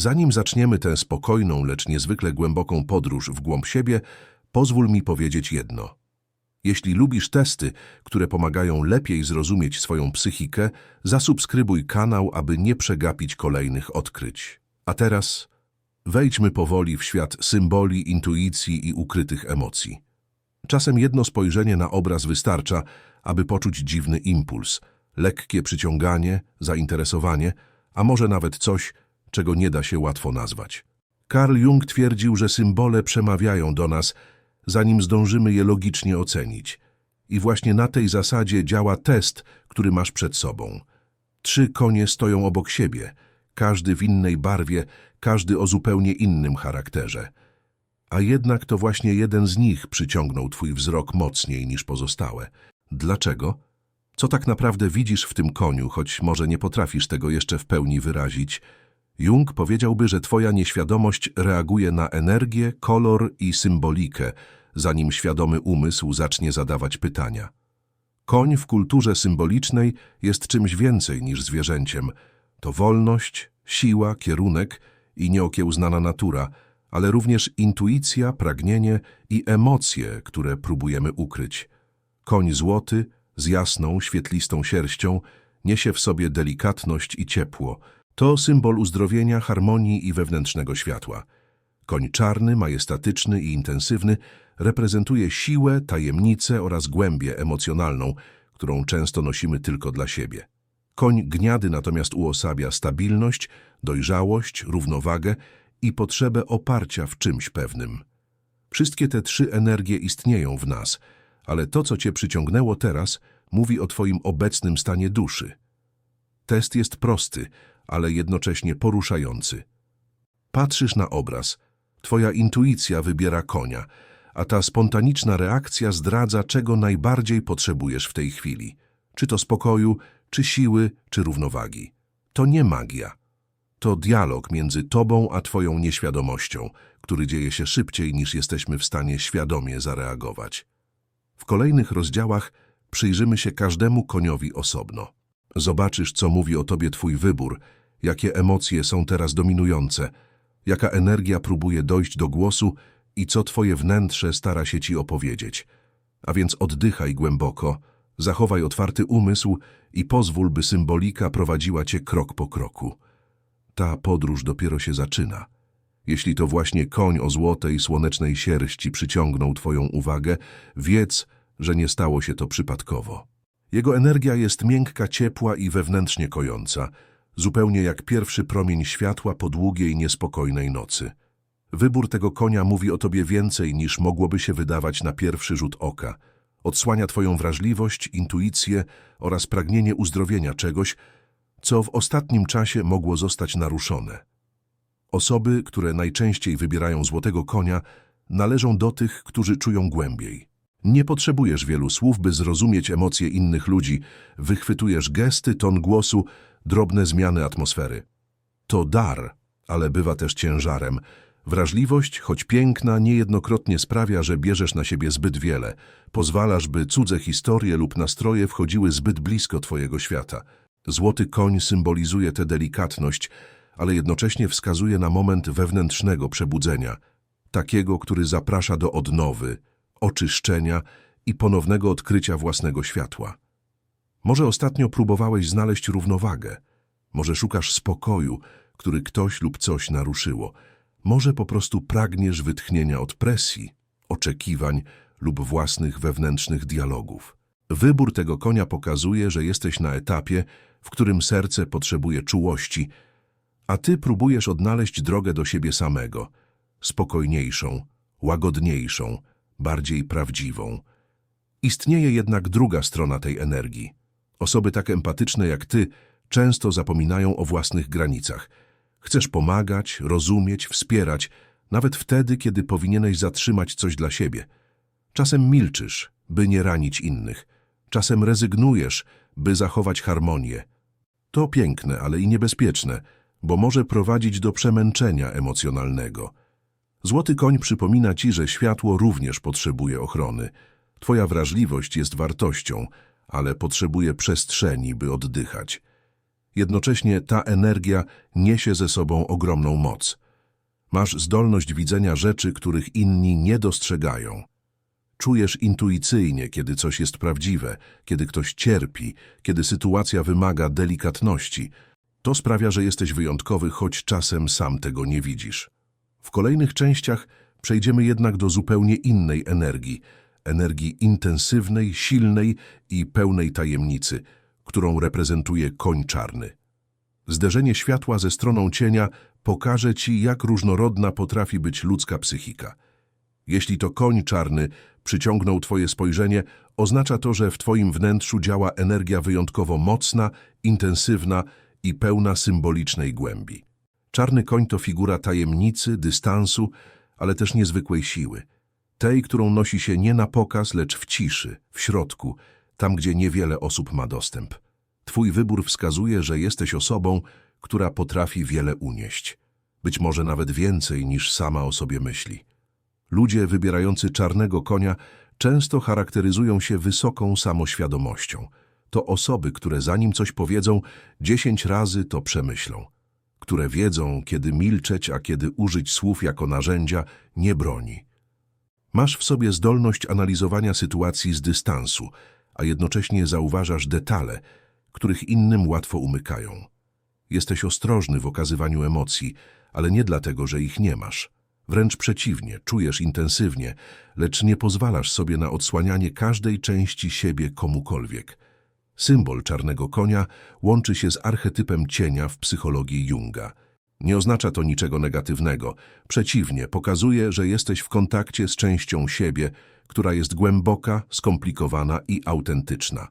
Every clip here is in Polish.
Zanim zaczniemy tę spokojną, lecz niezwykle głęboką podróż w głąb siebie, pozwól mi powiedzieć jedno. Jeśli lubisz testy, które pomagają lepiej zrozumieć swoją psychikę, zasubskrybuj kanał, aby nie przegapić kolejnych odkryć. A teraz wejdźmy powoli w świat symboli, intuicji i ukrytych emocji. Czasem jedno spojrzenie na obraz wystarcza, aby poczuć dziwny impuls, lekkie przyciąganie, zainteresowanie, a może nawet coś, czego nie da się łatwo nazwać. Carl Jung twierdził, że symbole przemawiają do nas, zanim zdążymy je logicznie ocenić. I właśnie na tej zasadzie działa test, który masz przed sobą. Trzy konie stoją obok siebie, każdy w innej barwie, każdy o zupełnie innym charakterze. A jednak to właśnie jeden z nich przyciągnął twój wzrok mocniej niż pozostałe. Dlaczego? Co tak naprawdę widzisz w tym koniu, choć może nie potrafisz tego jeszcze w pełni wyrazić? Jung powiedziałby, że twoja nieświadomość reaguje na energię, kolor i symbolikę, zanim świadomy umysł zacznie zadawać pytania. Koń w kulturze symbolicznej jest czymś więcej niż zwierzęciem. To wolność, siła, kierunek i nieokiełznana natura, ale również intuicja, pragnienie i emocje, które próbujemy ukryć. Koń złoty, z jasną, świetlistą sierścią, niesie w sobie delikatność i ciepło. To symbol uzdrowienia, harmonii i wewnętrznego światła. Koń czarny, majestatyczny i intensywny reprezentuje siłę, tajemnicę oraz głębię emocjonalną, którą często nosimy tylko dla siebie. Koń gniady natomiast uosabia stabilność, dojrzałość, równowagę i potrzebę oparcia w czymś pewnym. Wszystkie te trzy energie istnieją w nas, ale to, co cię przyciągnęło teraz, mówi o twoim obecnym stanie duszy. Test jest prosty, ale jednocześnie poruszający. Patrzysz na obraz, twoja intuicja wybiera konia, a ta spontaniczna reakcja zdradza, czego najbardziej potrzebujesz w tej chwili. Czy to spokoju, czy siły, czy równowagi. To nie magia. To dialog między tobą a twoją nieświadomością, który dzieje się szybciej niż jesteśmy w stanie świadomie zareagować. W kolejnych rozdziałach przyjrzymy się każdemu koniowi osobno. Zobaczysz, co mówi o tobie twój wybór, jakie emocje są teraz dominujące, jaka energia próbuje dojść do głosu i co twoje wnętrze stara się ci opowiedzieć. A więc oddychaj głęboko, zachowaj otwarty umysł i pozwól, by symbolika prowadziła cię krok po kroku. Ta podróż dopiero się zaczyna. Jeśli to właśnie koń o złotej, słonecznej sierści przyciągnął twoją uwagę, wiedz, że nie stało się to przypadkowo. Jego energia jest miękka, ciepła i wewnętrznie kojąca, zupełnie jak pierwszy promień światła po długiej, niespokojnej nocy. Wybór tego konia mówi o tobie więcej niż mogłoby się wydawać na pierwszy rzut oka. Odsłania twoją wrażliwość, intuicję oraz pragnienie uzdrowienia czegoś, co w ostatnim czasie mogło zostać naruszone. Osoby, które najczęściej wybierają złotego konia, należą do tych, którzy czują głębiej. Nie potrzebujesz wielu słów, by zrozumieć emocje innych ludzi. Wychwytujesz gesty, ton głosu, drobne zmiany atmosfery. To dar, ale bywa też ciężarem. Wrażliwość, choć piękna, niejednokrotnie sprawia, że bierzesz na siebie zbyt wiele. Pozwalasz, by cudze historie lub nastroje wchodziły zbyt blisko twojego świata. Złoty koń symbolizuje tę delikatność, ale jednocześnie wskazuje na moment wewnętrznego przebudzenia, takiego, który zaprasza do odnowy, oczyszczenia i ponownego odkrycia własnego światła. Może ostatnio próbowałeś znaleźć równowagę, może szukasz spokoju, który ktoś lub coś naruszyło, może po prostu pragniesz wytchnienia od presji, oczekiwań lub własnych wewnętrznych dialogów. Wybór tego konia pokazuje, że jesteś na etapie, w którym serce potrzebuje czułości, a ty próbujesz odnaleźć drogę do siebie samego, spokojniejszą, łagodniejszą, bardziej prawdziwą. Istnieje jednak druga strona tej energii. Osoby tak empatyczne jak ty często zapominają o własnych granicach. Chcesz pomagać, rozumieć, wspierać, nawet wtedy, kiedy powinieneś zatrzymać coś dla siebie. Czasem milczysz, by nie ranić innych. Czasem rezygnujesz, by zachować harmonię. To piękne, ale i niebezpieczne, bo może prowadzić do przemęczenia emocjonalnego. Złoty koń przypomina ci, że światło również potrzebuje ochrony. Twoja wrażliwość jest wartością, ale potrzebuje przestrzeni, by oddychać. Jednocześnie ta energia niesie ze sobą ogromną moc. Masz zdolność widzenia rzeczy, których inni nie dostrzegają. Czujesz intuicyjnie, kiedy coś jest prawdziwe, kiedy ktoś cierpi, kiedy sytuacja wymaga delikatności. To sprawia, że jesteś wyjątkowy, choć czasem sam tego nie widzisz. W kolejnych częściach przejdziemy jednak do zupełnie innej energii, energii intensywnej, silnej i pełnej tajemnicy, którą reprezentuje koń czarny. Zderzenie światła ze stroną cienia pokaże ci, jak różnorodna potrafi być ludzka psychika. Jeśli to koń czarny przyciągnął twoje spojrzenie, oznacza to, że w twoim wnętrzu działa energia wyjątkowo mocna, intensywna i pełna symbolicznej głębi. Czarny koń to figura tajemnicy, dystansu, ale też niezwykłej siły. Tej, którą nosi się nie na pokaz, lecz w ciszy, w środku, tam gdzie niewiele osób ma dostęp. Twój wybór wskazuje, że jesteś osobą, która potrafi wiele unieść. Być może nawet więcej niż sama o sobie myśli. Ludzie wybierający czarnego konia często charakteryzują się wysoką samoświadomością. To osoby, które zanim coś powiedzą, dziesięć razy to przemyślą. Które wiedzą, kiedy milczeć, a kiedy użyć słów jako narzędzia, nie broni. Masz w sobie zdolność analizowania sytuacji z dystansu, a jednocześnie zauważasz detale, których innym łatwo umykają. Jesteś ostrożny w okazywaniu emocji, ale nie dlatego, że ich nie masz. Wręcz przeciwnie, czujesz intensywnie, lecz nie pozwalasz sobie na odsłanianie każdej części siebie komukolwiek. Symbol czarnego konia łączy się z archetypem cienia w psychologii Junga. Nie oznacza to niczego negatywnego. Przeciwnie, pokazuje, że jesteś w kontakcie z częścią siebie, która jest głęboka, skomplikowana i autentyczna.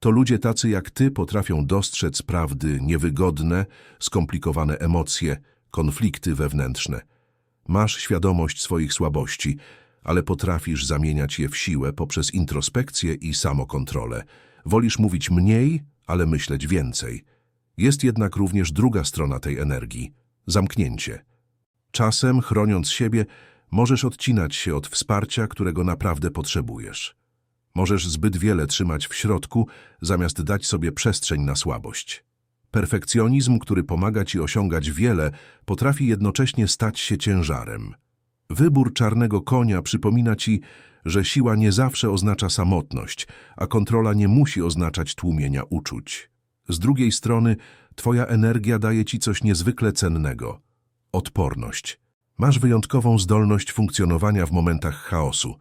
To ludzie tacy jak ty potrafią dostrzec prawdy niewygodne, skomplikowane emocje, konflikty wewnętrzne. Masz świadomość swoich słabości, ale potrafisz zamieniać je w siłę poprzez introspekcję i samokontrolę. Wolisz mówić mniej, ale myśleć więcej. Jest jednak również druga strona tej energii – zamknięcie. Czasem, chroniąc siebie, możesz odcinać się od wsparcia, którego naprawdę potrzebujesz. Możesz zbyt wiele trzymać w środku, zamiast dać sobie przestrzeń na słabość. Perfekcjonizm, który pomaga ci osiągać wiele, potrafi jednocześnie stać się ciężarem. Wybór czarnego konia przypomina ci, że siła nie zawsze oznacza samotność, a kontrola nie musi oznaczać tłumienia uczuć. Z drugiej strony, twoja energia daje ci coś niezwykle cennego – odporność. Masz wyjątkową zdolność funkcjonowania w momentach chaosu.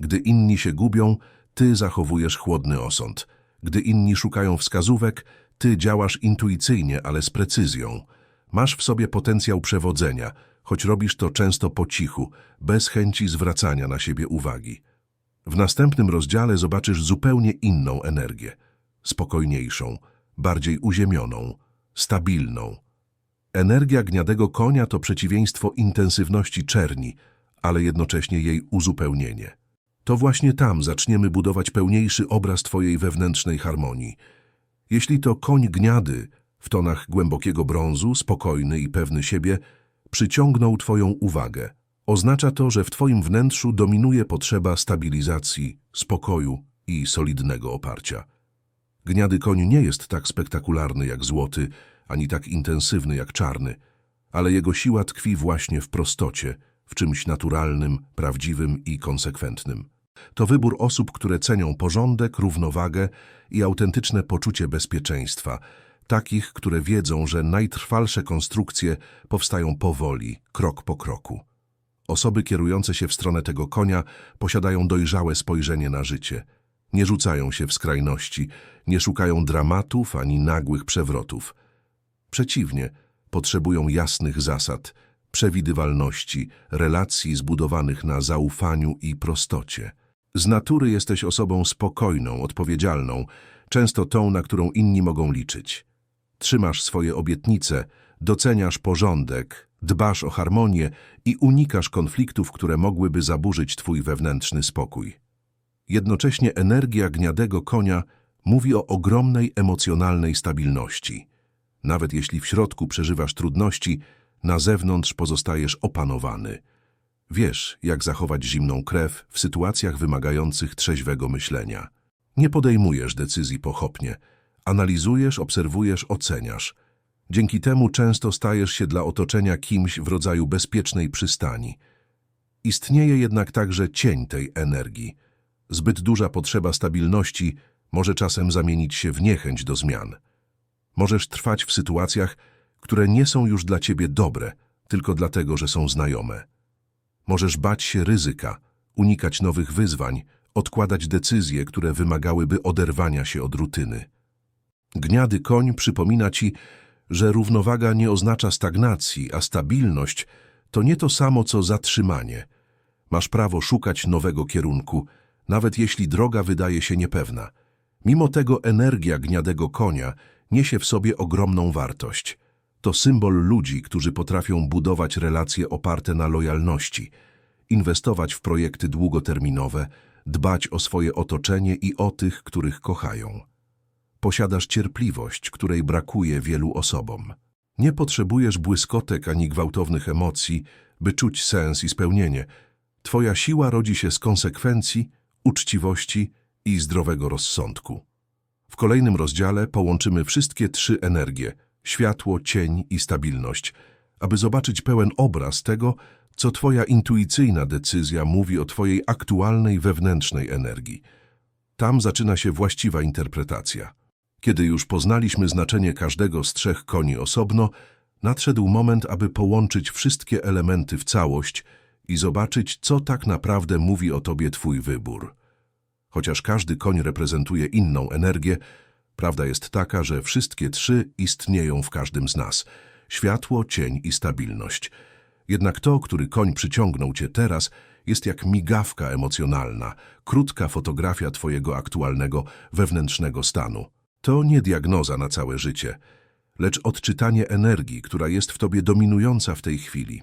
Gdy inni się gubią, ty zachowujesz chłodny osąd. Gdy inni szukają wskazówek, ty działasz intuicyjnie, ale z precyzją. Masz w sobie potencjał przewodzenia, choć robisz to często po cichu, bez chęci zwracania na siebie uwagi. W następnym rozdziale zobaczysz zupełnie inną energię. Spokojniejszą, bardziej uziemioną, stabilną. Energia gniadego konia to przeciwieństwo intensywności czerni, ale jednocześnie jej uzupełnienie. To właśnie tam zaczniemy budować pełniejszy obraz Twojej wewnętrznej harmonii. Jeśli to koń gniady, w tonach głębokiego brązu, spokojny i pewny siebie, przyciągnął Twoją uwagę, oznacza to, że w Twoim wnętrzu dominuje potrzeba stabilizacji, spokoju i solidnego oparcia. Gniady koń nie jest tak spektakularny jak złoty, ani tak intensywny jak czarny, ale jego siła tkwi właśnie w prostocie, w czymś naturalnym, prawdziwym i konsekwentnym. To wybór osób, które cenią porządek, równowagę i autentyczne poczucie bezpieczeństwa, takich, które wiedzą, że najtrwalsze konstrukcje powstają powoli, krok po kroku. Osoby kierujące się w stronę tego konia posiadają dojrzałe spojrzenie na życie. Nie rzucają się w skrajności, nie szukają dramatów ani nagłych przewrotów. Przeciwnie, potrzebują jasnych zasad, przewidywalności, relacji zbudowanych na zaufaniu i prostocie. Z natury jesteś osobą spokojną, odpowiedzialną, często tą, na którą inni mogą liczyć. Trzymasz swoje obietnice, doceniasz porządek, dbasz o harmonię i unikasz konfliktów, które mogłyby zaburzyć twój wewnętrzny spokój. Jednocześnie energia gniadego konia mówi o ogromnej emocjonalnej stabilności. Nawet jeśli w środku przeżywasz trudności, na zewnątrz pozostajesz opanowany. Wiesz, jak zachować zimną krew w sytuacjach wymagających trzeźwego myślenia. Nie podejmujesz decyzji pochopnie, Analizujesz, obserwujesz, oceniasz. Dzięki temu często stajesz się dla otoczenia kimś w rodzaju bezpiecznej przystani. Istnieje jednak także cień tej energii. Zbyt duża potrzeba stabilności może czasem zamienić się w niechęć do zmian. Możesz trwać w sytuacjach, które nie są już dla ciebie dobre, tylko dlatego, że są znajome. Możesz bać się ryzyka, unikać nowych wyzwań, odkładać decyzje, które wymagałyby oderwania się od rutyny. Gniady koń przypomina ci, że równowaga nie oznacza stagnacji, a stabilność to nie to samo co zatrzymanie. Masz prawo szukać nowego kierunku, nawet jeśli droga wydaje się niepewna. Mimo tego energia gniadego konia niesie w sobie ogromną wartość. To symbol ludzi, którzy potrafią budować relacje oparte na lojalności, inwestować w projekty długoterminowe, dbać o swoje otoczenie i o tych, których kochają. Posiadasz cierpliwość, której brakuje wielu osobom. Nie potrzebujesz błyskotek ani gwałtownych emocji, by czuć sens i spełnienie. Twoja siła rodzi się z konsekwencji, uczciwości i zdrowego rozsądku. W kolejnym rozdziale połączymy wszystkie trzy energie światło, cień i stabilność aby zobaczyć pełen obraz tego, co Twoja intuicyjna decyzja mówi o Twojej aktualnej wewnętrznej energii. Tam zaczyna się właściwa interpretacja. Kiedy już poznaliśmy znaczenie każdego z trzech koni osobno, nadszedł moment, aby połączyć wszystkie elementy w całość i zobaczyć, co tak naprawdę mówi o Tobie Twój wybór. Chociaż każdy koń reprezentuje inną energię, prawda jest taka, że wszystkie trzy istnieją w każdym z nas. Światło, cień i stabilność. Jednak to, który koń przyciągnął Cię teraz, jest jak migawka emocjonalna, krótka fotografia Twojego aktualnego wewnętrznego stanu. To nie diagnoza na całe życie, lecz odczytanie energii, która jest w Tobie dominująca w tej chwili.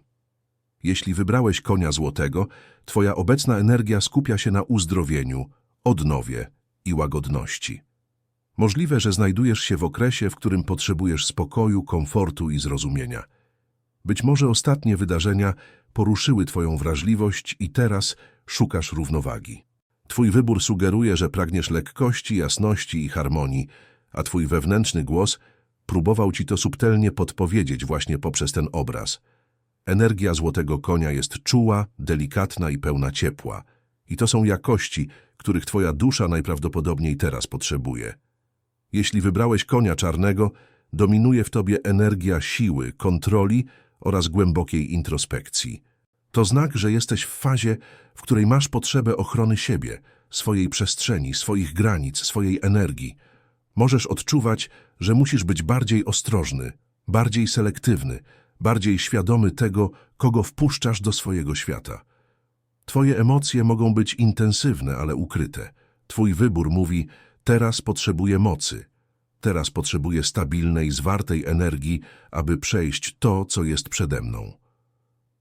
Jeśli wybrałeś konia złotego, Twoja obecna energia skupia się na uzdrowieniu, odnowie i łagodności. Możliwe, że znajdujesz się w okresie, w którym potrzebujesz spokoju, komfortu i zrozumienia. Być może ostatnie wydarzenia poruszyły Twoją wrażliwość i teraz szukasz równowagi. Twój wybór sugeruje, że pragniesz lekkości, jasności i harmonii, a Twój wewnętrzny głos próbował Ci to subtelnie podpowiedzieć właśnie poprzez ten obraz. Energia złotego konia jest czuła, delikatna i pełna ciepła. I to są jakości, których Twoja dusza najprawdopodobniej teraz potrzebuje. Jeśli wybrałeś konia czarnego, dominuje w tobie energia siły, kontroli oraz głębokiej introspekcji. To znak, że jesteś w fazie, w której masz potrzebę ochrony siebie, swojej przestrzeni, swoich granic, swojej energii. Możesz odczuwać, że musisz być bardziej ostrożny, bardziej selektywny, bardziej świadomy tego, kogo wpuszczasz do swojego świata. Twoje emocje mogą być intensywne, ale ukryte. Twój wybór mówi, teraz potrzebuję mocy, teraz potrzebuję stabilnej, zwartej energii, aby przejść to, co jest przede mną.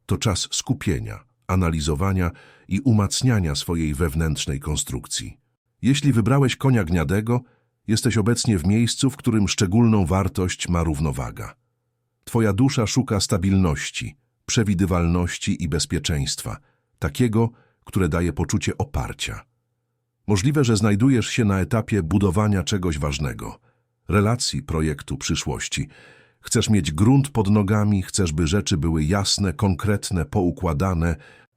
To czas skupienia, analizowania i umacniania swojej wewnętrznej konstrukcji. Jeśli wybrałeś konia gniadego, jesteś obecnie w miejscu, w którym szczególną wartość ma równowaga. Twoja dusza szuka stabilności, przewidywalności i bezpieczeństwa, takiego, które daje poczucie oparcia. Możliwe, że znajdujesz się na etapie budowania czegoś ważnego, relacji, projektu, przyszłości. Chcesz mieć grunt pod nogami, chcesz, by rzeczy były jasne, konkretne, poukładane.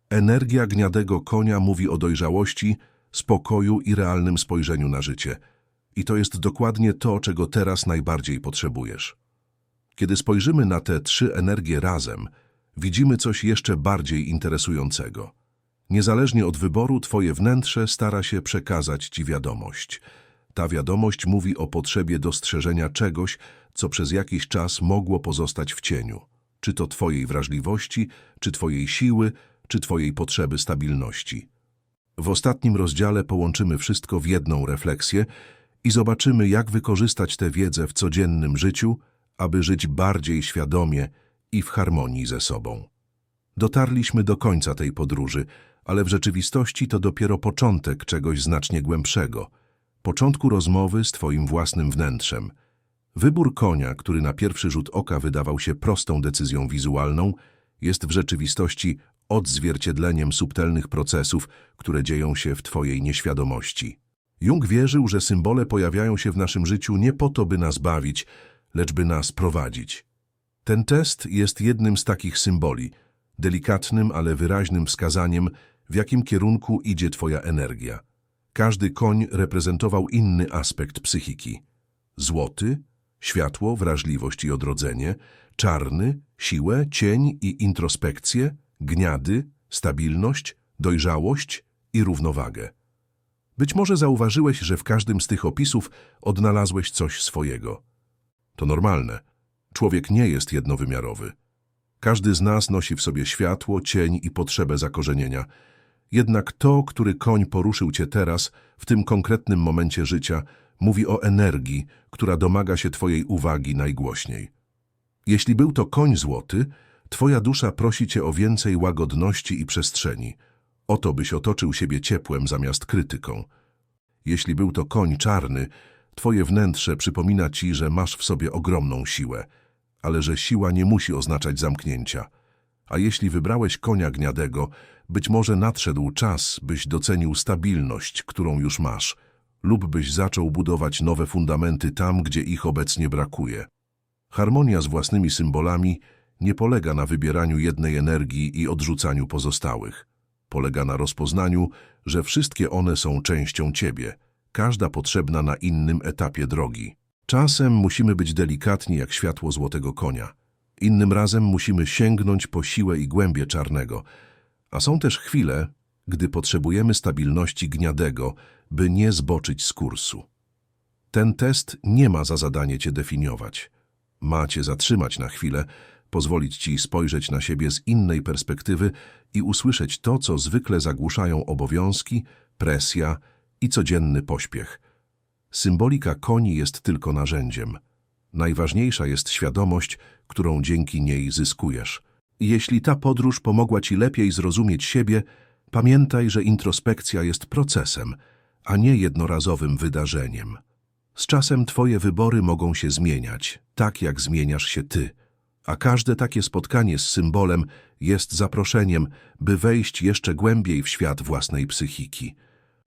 Energia gniadego konia mówi o dojrzałości, spokoju i realnym spojrzeniu na życie. I to jest dokładnie to, czego teraz najbardziej potrzebujesz. Kiedy spojrzymy na te trzy energie razem, widzimy coś jeszcze bardziej interesującego. Niezależnie od wyboru, Twoje wnętrze stara się przekazać Ci wiadomość. Ta wiadomość mówi o potrzebie dostrzeżenia czegoś, co przez jakiś czas mogło pozostać w cieniu. Czy to Twojej wrażliwości, czy Twojej siły, czy Twojej potrzeby stabilności. W ostatnim rozdziale połączymy wszystko w jedną refleksję i zobaczymy, jak wykorzystać tę wiedzę w codziennym życiu, aby żyć bardziej świadomie i w harmonii ze sobą. Dotarliśmy do końca tej podróży, ale w rzeczywistości to dopiero początek czegoś znacznie głębszego, początku rozmowy z Twoim własnym wnętrzem. Wybór konia, który na pierwszy rzut oka wydawał się prostą decyzją wizualną, jest w rzeczywistości odzwierciedleniem subtelnych procesów, które dzieją się w Twojej nieświadomości. Jung wierzył, że symbole pojawiają się w naszym życiu nie po to, by nas bawić, lecz by nas prowadzić. Ten test jest jednym z takich symboli, delikatnym, ale wyraźnym wskazaniem, w jakim kierunku idzie Twoja energia. Każdy koń reprezentował inny aspekt psychiki. Złoty, światło, wrażliwość i odrodzenie, czarny, siłę, cień i introspekcję, gniady, stabilność, dojrzałość i równowagę. Być może zauważyłeś, że w każdym z tych opisów odnalazłeś coś swojego. To normalne. Człowiek nie jest jednowymiarowy. Każdy z nas nosi w sobie światło, cień i potrzebę zakorzenienia. Jednak to, który koń poruszył cię teraz, w tym konkretnym momencie życia, mówi o energii, która domaga się twojej uwagi najgłośniej. Jeśli był to koń złoty, twoja dusza prosi cię o więcej łagodności i przestrzeni. O to, byś otoczył siebie ciepłem zamiast krytyką. Jeśli był to koń czarny, twoje wnętrze przypomina ci, że masz w sobie ogromną siłę, ale że siła nie musi oznaczać zamknięcia. A jeśli wybrałeś konia gniadego, być może nadszedł czas, byś docenił stabilność, którą już masz, lub byś zaczął budować nowe fundamenty tam, gdzie ich obecnie brakuje. Harmonia z własnymi symbolami nie polega na wybieraniu jednej energii i odrzucaniu pozostałych. Polega na rozpoznaniu, że wszystkie one są częścią ciebie, każda potrzebna na innym etapie drogi. Czasem musimy być delikatni jak światło złotego konia. Innym razem musimy sięgnąć po siłę i głębię czarnego. A są też chwile, gdy potrzebujemy stabilności gniadego, by nie zboczyć z kursu. Ten test nie ma za zadanie cię definiować. Ma cię zatrzymać na chwilę, pozwolić ci spojrzeć na siebie z innej perspektywy i usłyszeć to, co zwykle zagłuszają obowiązki, presja i codzienny pośpiech. Symbolika koni jest tylko narzędziem. Najważniejsza jest świadomość, którą dzięki niej zyskujesz. Jeśli ta podróż pomogła ci lepiej zrozumieć siebie, pamiętaj, że introspekcja jest procesem, a nie jednorazowym wydarzeniem. Z czasem twoje wybory mogą się zmieniać, tak jak zmieniasz się ty, a każde takie spotkanie z symbolem jest zaproszeniem, by wejść jeszcze głębiej w świat własnej psychiki.